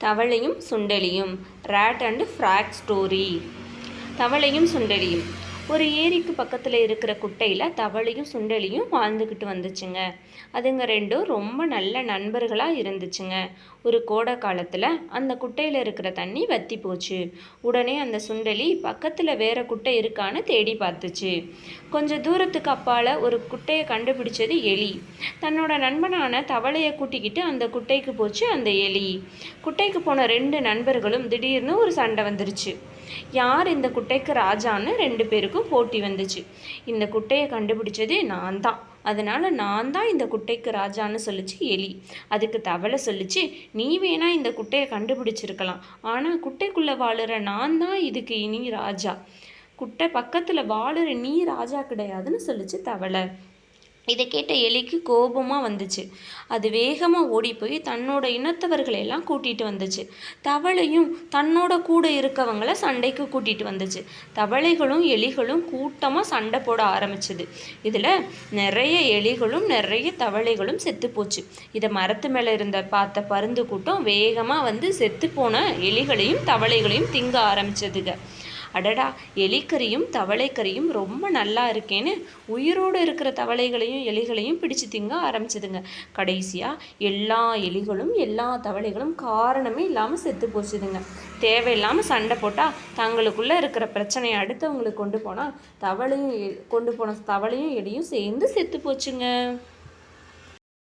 தவளையும் சுண்டெலியும். Rat and frog story தவளையும் சுண்டெலியும். ஒரு ஏரிக்கு பக்கத்தில் இருக்கிற குட்டையில் தவளையும் சுண்டலியும் வாழ்ந்துக்கிட்டு வந்துச்சுங்க. அதுங்க ரெண்டும் ரொம்ப நல்ல நண்பர்களாக இருந்துச்சுங்க. ஒரு கோடை காலத்தில் அந்த குட்டையில் இருக்கிற தண்ணி வத்தி போச்சு. உடனே அந்த சுண்டெலி பக்கத்தில் வேற குட்டை இருக்கான்னு தேடி பார்த்துச்சு. கொஞ்சம் தூரத்துக்கு அப்பால் ஒரு குட்டையை கண்டுபிடிச்சது எலி. தன்னோட நண்பனான தவளையை கூட்டிக்கிட்டு அந்த குட்டைக்கு போச்சு அந்த எலி. குட்டைக்கு போன ரெண்டு நண்பர்களும் திடீர்னு ஒரு சண்டை வந்துருச்சு. யார் இந்த குட்டைக்கு ராஜான்னு ரெண்டு பேருக்கும் போட்டி வந்துச்சு. இந்த குட்டையை கண்டுபிடிச்சதே நான் தான். அதனால நான் தான் இந்த குட்டைக்கு ராஜான்னு சொல்லிச்சு எலி. அதுக்கு தவளை சொல்லிச்சு நீ வேணா இந்த குட்டையை கண்டுபிடிச்சிருக்கலாம். ஆனால் குட்டைக்குள்ளே வாழுற நான் தான் இதுக்கு இனி ராஜா. குட்டை பக்கத்தில் வாழுற நீ ராஜா கிடையாதுன்னு சொல்லிச்சு தவளை. இதை கேட்ட எலிக்கு கோபமாக வந்துச்சு. அது வேகமாக ஓடி போய் தன்னோட இனத்தவர்களையெல்லாம் கூட்டிகிட்டு வந்துச்சு. தவளையும் தன்னோட கூட இருக்கவங்கள சண்டைக்கு கூட்டிகிட்டு வந்துச்சு. தவளைகளும் எலிகளும் கூட்டமாக சண்டை போட ஆரம்பிச்சுது. இதில் நிறைய எலிகளும் நிறைய தவளைகளும் செத்து போச்சு. இதை மரத்து மேலே இருந்த பார்த்த பருந்து கூட்டம் வேகமாக வந்து செத்து போன எலிகளையும் தவளைகளையும் திங்க ஆரம்பிச்சதுங்க. அடடா எலிக்கறியும் தவளைக்கறியும் ரொம்ப நல்லா இருக்கேன்னு உயிரோடு இருக்கிற தவளைகளையும் எலிகளையும் பிடிச்சு திங்க ஆரம்பிச்சதுங்க. கடைசியாக எல்லா எலிகளும் எல்லா தவளைகளும் காரணமே இல்லாமல் செத்து போச்சுதுங்க. தேவையில்லாமல் சண்டை போட்டால் தங்களுக்குள்ளே இருக்கிற பிரச்சனையை அடுத்தவங்களுக்கு கொண்டு போனால் தவளையும் எ- கொண்டு போன தவளையும் எலியும் சேர்ந்து செத்து போச்சுங்க.